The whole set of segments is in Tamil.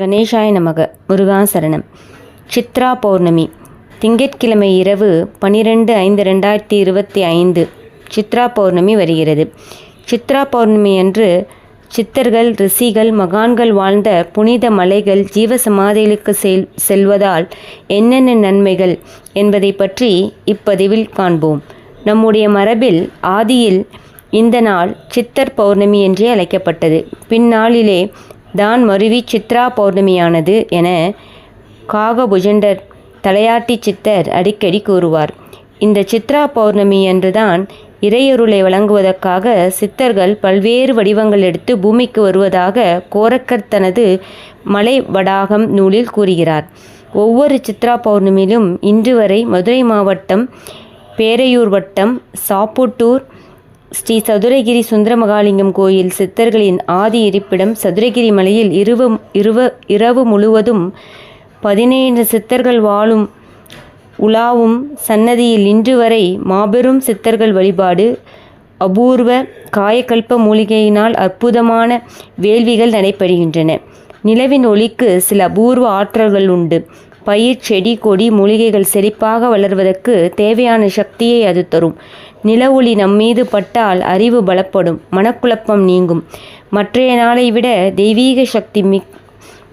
கணேசாய நமக. முருகாசரணம். சித்ரா பௌர்ணமி. திங்கட்கிழமை இரவு பன்னிரெண்டு ஐந்து ரெண்டாயிரத்தி இருபத்தி ஐந்து சித்ரா பௌர்ணமி வருகிறது. சித்ரா பௌர்ணமி அன்று சித்தர்கள் ரிஷிகள் மகான்கள் வாழ்ந்த புனித மலைகள் ஜீவசமாதிகளுக்கு செல் செல்வதால் என்னென்ன நன்மைகள் என்பதை பற்றி இப்பதிவில் காண்போம். நம்முடைய மரபில் ஆதியில் இந்த நாள் சித்தர் பௌர்ணமி என்றே அழைக்கப்பட்டது. பின்னாளிலே தான் மருவி சித்ரா பௌர்ணமியானது என காகபுஜண்டர் தலையாட்டி சித்தர் அடிக்கடி கூறுவார். இந்த சித்ரா பௌர்ணமி என்றுதான் இறையொருளை வழங்குவதற்காக சித்தர்கள் பல்வேறு வடிவங்கள் எடுத்து பூமிக்கு வருவதாக கோரக்கர் தனது மலை வடாகம் நூலில் கூறுகிறார். ஒவ்வொரு சித்ரா பௌர்ணமியிலும் இன்று வரை மதுரை மாவட்டம் பேரையூர் வட்டம் சாப்புட்டூர் ஸ்ரீ சதுரகிரி சுந்தரமகாலிங்கம் கோயில் சித்தர்களின் ஆதி இருப்பிடம் சதுரகிரி மலையில் இருவ இருவ இரவு முழுவதும் பதினேழு சித்தர்கள் வாழும் உலாவும் சன்னதியில் இன்று வரை மாபெரும் சித்தர்கள் வழிபாடு அபூர்வ காயக்கல்ப மூலிகையினால் அற்புதமான வேள்விகள் நடைபெறுகின்றன. நிலவின் ஒளிக்கு சில அபூர்வ ஆற்றல்கள் உண்டு. பயிர் செடி கொடி மூலிகைகள் செழிப்பாக வளர்வதற்கு தேவையான சக்தியை அது தரும். நில ஒளி நம்மீது பட்டால் அறிவு பலப்படும். மனக்குழப்பம் நீங்கும். மற்றைய நாளை விட தெய்வீக சக்தி மிக்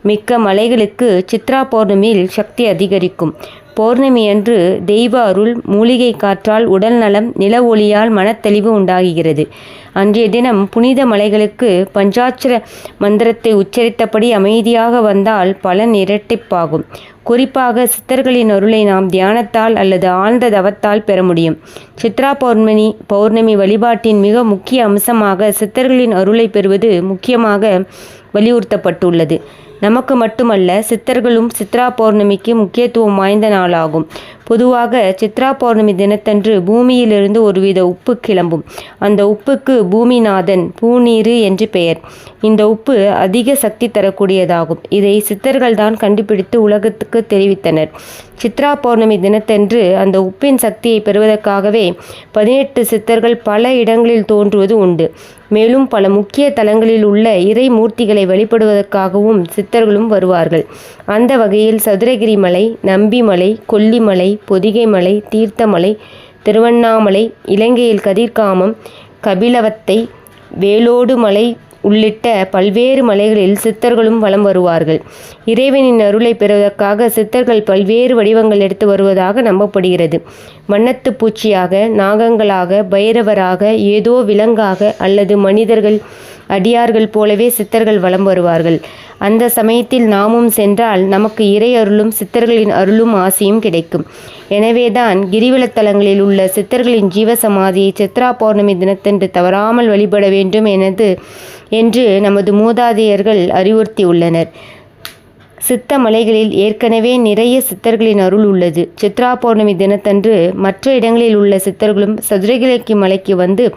மிக்க மலைகளுக்கு சித்ரா பௌர்ணமியில் சக்தி அதிகரிக்கும். பௌர்ணமி அன்று தெய்வ அருள் மூலிகை காற்றால் உடல் நலம் நில ஒளியால் மனத்தெளிவு உண்டாகிறது அன்றைய தினம் புனித மலைகளுக்கு பஞ்சாட்சர மந்திரத்தை உச்சரித்தபடி அமைதியாக வந்தால் பலன் இரட்டிப்பாகும். குறிப்பாக சித்தர்களின் அருளை நாம் தியானத்தால் அல்லது ஆழ்ந்த தவத்தால் பெற முடியும். சித்ரா பௌர்ணமி பௌர்ணமி வழிபாட்டின் மிக முக்கிய அம்சமாக சித்தர்களின் அருளை பெறுவது முக்கியமாக வலியுறுத்தப்பட்டுள்ளது. நமக்கு மட்டுமல்ல சித்தர்களும் சித்ரா பௌர்ணமிக்கு முக்கியத்துவம் வாய்ந்த நாளாகும். பொதுவாக சித்ரா பௌர்ணமி தினத்தன்று பூமியிலிருந்து ஒருவித உப்பு கிளம்பும். அந்த உப்புக்கு பூமிநாதன் பூநீரு என்று பெயர். இந்த உப்பு அதிக சக்தி தரக்கூடியதாகும். இதை சித்தர்கள் தான் கண்டுபிடித்து உலகத்துக்கு தெரிவித்தனர். சித்ரா பௌர்ணமி தினத்தன்று அந்த உப்பின் சக்தியை பெறுவதற்காகவே பதினெட்டு சித்தர்கள் பல இடங்களில் தோன்றுவது உண்டு. மேலும் பல முக்கிய தலங்களில் உள்ள இறை மூர்த்திகளை வழிபடுவதற்காகவும் சித்தர்களும் வருவார்கள். அந்த வகையில் சதுரகிரி மலை நம்பிமலை கொல்லிமலை பொதிகைமலை தீர்த்தமலை திருவண்ணாமலை இலங்கையில் கதிர்காமம் கபிலவத்தை வேலோடு மலை உள்ளிட்ட பல்வேறு மலைகளில் சித்தர்களும் வலம் வருவார்கள். இறைவனின் அருளை பெறுவதற்காக சித்தர்கள் பல்வேறு வடிவங்கள் எடுத்து வருவதாக நம்பப்படுகிறது. வண்ணத்து பூச்சியாக நாகங்களாக பைரவராக ஏதோ விலங்காக அல்லது மனிதர்கள் அடியார்கள் போலவே சித்தர்கள் வலம் வருவார்கள். அந்த சமயத்தில் நாமும் சென்றால் நமக்கு இறை அருளும் சித்தர்களின் அருளும் ஆசையும் கிடைக்கும். எனவேதான் கிரிவலத்தலங்களில் உள்ள சித்தர்களின் ஜீவசமாதியை சித்ரா பௌர்ணமி தினத்தன்று தவறாமல் வழிபட வேண்டும் எனது என்று நமது மூதாதையர்கள் அறிவுறுத்தியுள்ளனர். சித்த மலைகளில் ஏற்கனவே நிறைய சித்தர்களின் அருள் உள்ளது. சித்ரா பௌர்ணமி தினத்தன்று மற்ற இடங்களில் உள்ள சித்தர்களும் சதுரகிழக்கு மலைக்கு வந்து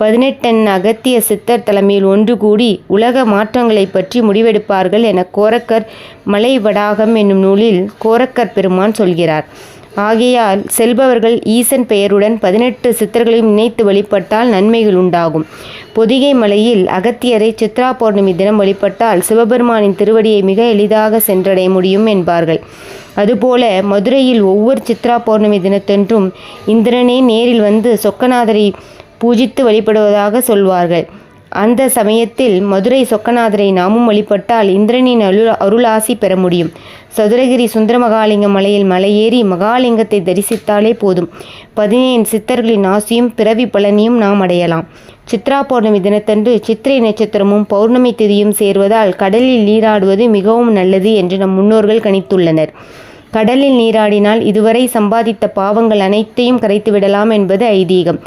பதினெட்டன் அகத்திய சித்தர் தலைமையில் ஒன்று கூடி உலக மாற்றங்களை பற்றி முடிவெடுப்பார்கள் என கோரக்கர் மலை வடாகம் என்னும் நூலில் கோரக்கர் பெருமான் சொல்கிறார். ஆகையால் செல்பவர்கள் ஈசன் பெயருடன் பதினெட்டு சித்தர்களையும் நினைத்து வழிபட்டால் நன்மைகள் உண்டாகும். பொதிகை மலையில் அகத்தியரை சித்ரா பௌர்ணமி தினம் வழிபட்டால் சிவபெருமானின் திருவடியை மிக எளிதாக சென்றடைய முடியும் என்பார்கள். அதுபோல மதுரையில் ஒவ்வொரு சித்ரா பௌர்ணமி தினத்தன்றும் இந்திரனே நேரில் வந்து சொக்கநாதரை பூஜித்து வழிபடுவதாக சொல்வார்கள். அந்த சமயத்தில் மதுரை சொக்கநாதரை நாமும் வழிபட்டால் இந்திரனின் அருள் அருளாசி பெற முடியும். சதுரகிரி சுந்தரமகாலிங்க மலையில் மலையேறி மகாலிங்கத்தை தரிசித்தாலே போதும். பதினேழு சித்தர்களின் ஆசியும் பிறவி பலனையும் நாம் அடையலாம். சித்ரா பௌர்ணமி தினத்தன்று சித்திரை நட்சத்திரமும் பௌர்ணமி திதியும் சேர்வதால் கடலில் நீராடுவது மிகவும் நல்லது என்று நம் முன்னோர்கள் கணித்துள்ளனர். கடலில் நீராடினால் இதுவரை சம்பாதித்த பாவங்கள் அனைத்தையும் கரைத்து விடலாம் என்பது ஐதீகம்.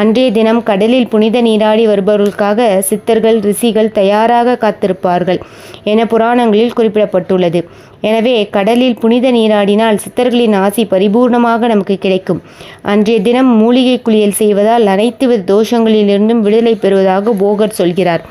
அன்றைய தினம் கடலில் புனித நீராடி வருபவர்களுக்காக சித்தர்கள் ரிஷிகள் தயாராக காத்திருப்பார்கள் என புராணங்களில் குறிப்பிடப்பட்டுள்ளது. எனவே கடலில் புனித நீராடினால் சித்தர்களின் ஆசி பரிபூர்ணமாக நமக்கு கிடைக்கும். அன்றைய தினம் மூலிகை குளியல் செய்வதால் அனைத்து வித தோஷங்களிலிருந்தும் விடுதலை பெறுவதாக போகர் சொல்கிறார்.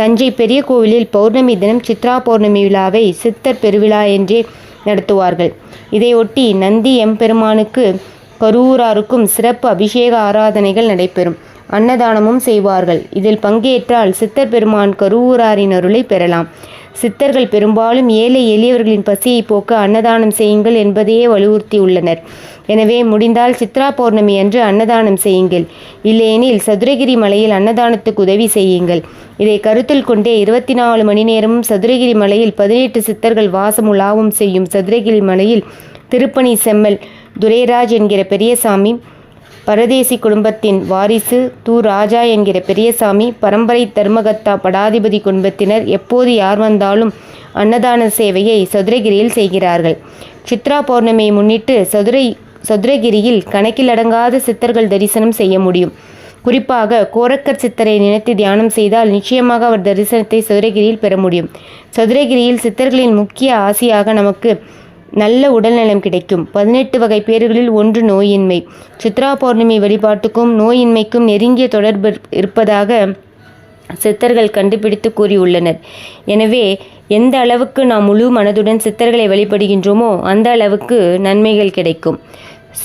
தஞ்சை பெரிய கோவிலில் பௌர்ணமி தினம் சித்ரா பௌர்ணமி விழாவை சித்தர் பெருவிழா என்றே நடத்துவார்கள். இதையொட்டி நந்தி எம்பெருமானுக்கு கரூராருக்கும் சிறப்பு அபிஷேக ஆராதனைகள் நடைபெறும். அன்னதானமும் செய்வார்கள். இதில் பங்கேற்றால் சித்தர் பெருமான் கருவூராரின் அருளை பெறலாம். சித்தர்கள் பெரும்பாலும் ஏழை எளியவர்களின் பசியை போக்க அன்னதானம் செய்யுங்கள் என்பதையே வலியுறுத்தியுள்ளனர். எனவே முடிந்தால் சித்ரா பௌர்ணமி அன்று அன்னதானம் செய்யுங்கள். இல்லையெனில் சதுரகிரி மலையில் அன்னதானத்துக்கு உதவி செய்யுங்கள். இதை கருத்தில் கொண்டே இருபத்தி நாலு மணி நேரமும் சதுரகிரி மலையில் பதினெட்டு சித்தர்கள் வாசம் உலாவும் செய்யும் சதுரகிரி மலையில் திருப்பணி செம்மல் துரைராஜ் என்கிற பெரியசாமி பரதேசி குடும்பத்தின் வாரிசு து ராஜா என்கிற பெரியசாமி பரம்பரை தர்மகத்தா படாதிபதி குடும்பத்தினர் எப்போது யார் வந்தாலும் அன்னதான சேவையை சதுரகிரியில் செய்கிறார்கள். சித்ரா பௌர்ணமியை முன்னிட்டு சதுரை சதுரகிரியில் கணக்கிலடங்காத சித்தர்கள் தரிசனம் செய்ய முடியும். குறிப்பாக கோரக்கர் சித்தரை நினைத்து தியானம் செய்தால் நிச்சயமாக அவர் தரிசனத்தை சதுரகிரியில் பெற முடியும். சதுரகிரியில் சித்தர்களின் முக்கிய ஆசையாக நமக்கு நல்ல உடல்நலம் கிடைக்கும். பதினெட்டு வகை பேர்களில் ஒன்று நோயின்மை. சித்ரா பௌர்ணமி வழிபாட்டுக்கும் நோயின்மைக்கும் நெருங்கிய தொடர்பு இருப்பதாக சித்தர்கள் கண்டுபிடித்து கூறியுள்ளனர். எனவே எந்த அளவுக்கு நாம் முழு மனதுடன் சித்தர்களை வழிபடுகின்றோமோ அந்த அளவுக்கு நன்மைகள் கிடைக்கும்.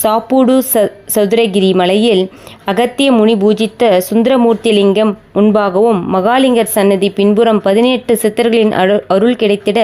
சாப்பூடு ச சதுரகிரி மலையில் அகத்திய முனி பூஜித்த சுந்தரமூர்த்தி லிங்கம் முன்பாகவும் மகாலிங்கர் சன்னதி பின்புறம் பதினெட்டு சித்தர்களின் அருள் அருள் கிடைத்திட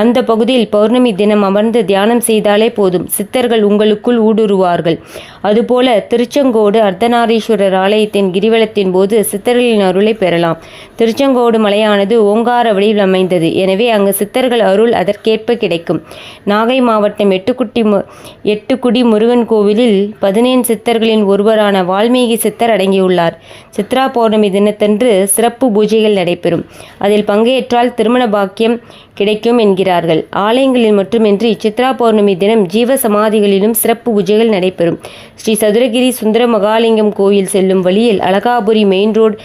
அந்த பகுதியில் பௌர்ணமி தினம் அமர்ந்து தியானம் செய்தாலே போதும். சித்தர்கள் உங்களுக்குள் ஊடுருவார்கள். அதுபோல திருச்செங்கோடு அர்த்தநாரீஸ்வரர் ஆலயத்தின் கிரிவலத்தின் போது சித்தர்களின் அருளை பெறலாம். திருச்செங்கோடு மலையானது ஓங்கார வடிவில் அமைந்தது. எனவே அங்கு சித்தர்கள் அருள் அதற்கேற்ப கிடைக்கும். நாகை மாவட்டம் எட்டுக்குட்டி மு எட்டுக்குடி முருகன் கோவிலில் பதினேழு சித்தர்களின் ஒருவரான வால்மீகி சித்தர் அடங்கியுள்ளார். சித்ரா பௌர்ணமி தினத்தன்று சிறப்பு பூஜைகள் நடைபெறும். அதில் பங்கேற்றால் திருமண பாக்கியம் கிடைக்கும் என்கிறார்கள். ஆலயங்களில் மட்டுமின்றி சித்ரா பௌர்ணமி தினம் ஜீவ சமாதிகளிலும் சிறப்பு பூஜைகள் நடைபெறும். ஸ்ரீ சதுரகிரி சுந்தர மகாலிங்கம் கோயில் செல்லும் வழியில் அழகாபுரி மெயின் ரோடு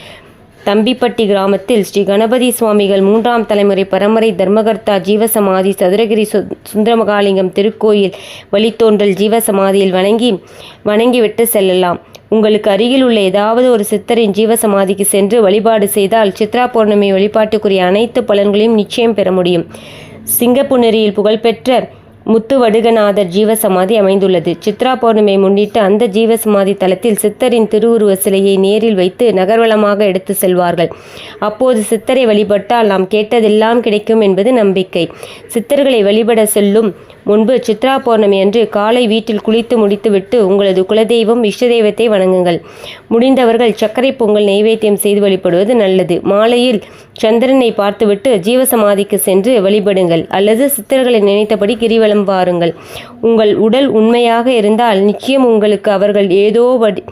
தம்பிப்பட்டி கிராமத்தில் ஸ்ரீ கணபதி சுவாமிகள் மூன்றாம் தலைமுறை பரம்பரை தர்மகர்த்தா ஜீவசமாதி சதுரகிரி சு சுந்தரமகாலிங்கம் திருக்கோயில் வழித்தோன்றல் ஜீவசமாதியில் வணங்கி வணங்கிவிட்டு செல்லலாம். உங்களுக்கு அருகில் உள்ள ஏதாவது ஒரு சித்தரின் ஜீவசமாதிக்கு சென்று வழிபாடு செய்தால் சித்ரா பௌர்ணமி வழிபாட்டுக்குரிய அனைத்து பலன்களையும் நிச்சயம் பெற முடியும். சிங்கப்புணரியில் புகழ்பெற்ற முத்துவடுகநாதர் ஜீவசமாதி அமைந்துள்ளது. சித்ரா பௌர்ணமியை முன்னிட்டு அந்த ஜீவசமாதி தலத்தில் சித்தரின் திருவுருவ சிலையை நேரில் வைத்து நகர்வலமாக எடுத்து செல்வார்கள். அப்போது சித்தரை வழிபட்டால் நாம் கேட்டதெல்லாம் கிடைக்கும் என்பது நம்பிக்கை. சித்தர்களை வழிபட செல்லும் முன்பு சித்ரா பௌர்ணமி அன்று காலை வீட்டில் குளித்து முடித்துவிட்டு உங்களது குலதெய்வம் இஷ்ட தெய்வத்தை வணங்குங்கள். முடிந்தவர்கள் சர்க்கரை பொங்கல் நைவேத்தியம் செய்து வழிபடுவது நல்லது. மாலையில் சந்திரனை பார்த்துவிட்டு ஜீவசமாதிக்கு சென்று வழிபடுங்கள். அல்லது சித்தர்களை நினைத்தபடி கிரிவலம் வாருங்கள். உங்கள் உடல் உண்மையாக இருந்தால் நிச்சயம் உங்களுக்கு அவர்கள் ஏதோ வடி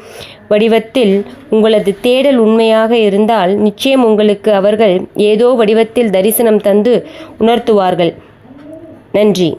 வடிவத்தில் உங்களது தேடல் உண்மையாக இருந்தால் நிச்சயம் உங்களுக்கு அவர்கள் ஏதோ வடிவத்தில் தரிசனம் தந்து உணர்த்துவார்கள். நன்றி.